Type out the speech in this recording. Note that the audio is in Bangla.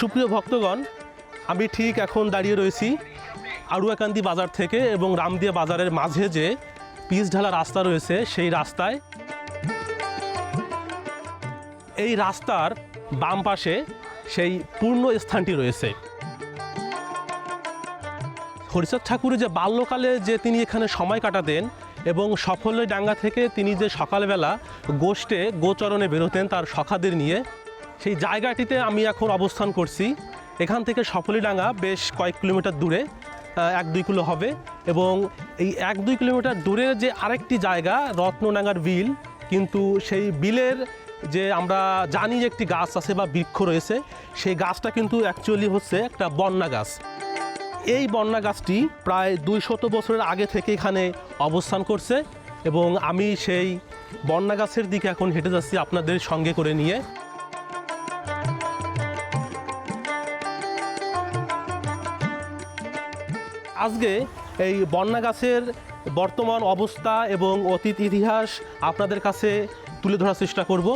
সুপ্রিয় ভক্তগণ, আমি ঠিক এখন দাঁড়িয়ে রয়েছি আড়ুয়াকান্দি বাজার থেকে এবং রামদিয়া বাজারের মাঝে যে পিচ ঢালা রাস্তা রয়েছে, সেই রাস্তায়। এই রাস্তার বাম পাশে সেই পূর্ণ স্থানটি রয়েছে। হরিচাঁদ ঠাকুরের যে বাল্যকালে যে তিনি এখানে সময় কাটাতেন এবং সফল ডাঙ্গা থেকে তিনি যে সকালবেলা গোষ্ঠে গোচরণে বেরোতেন তার সখাদের নিয়ে সেই জায়গাটিতে আমি এখন অবস্থান করছি। এখান থেকে সফলীডাঙ্গা বেশ কয়েক কিলোমিটার দূরে এক দুই কিলো হবে এবং এই এক দুই কিলোমিটার দূরে যে আরেকটি জায়গা, রত্নডাঙ্গার বিল, কিন্তু সেই বিলের যে আমরা জানি যে একটি গাছ আছে বা বৃক্ষ রয়েছে, সেই গাছটা কিন্তু অ্যাকচুয়ালি হচ্ছে একটা বন্যা গাছ। এই বন্যা গাছটি প্রায় দুই শত বছরের আগে থেকে এখানে অবস্থান করছে এবং আমি সেই বন্যা গাছের দিকে এখন হেঁটে যাচ্ছি আপনাদের সঙ্গে করে নিয়ে। আজকে এই বন্যা গাছের বর্তমান অবস্থা এবং অতীত ইতিহাস আপনাদের কাছে তুলে ধরার চেষ্টা করব।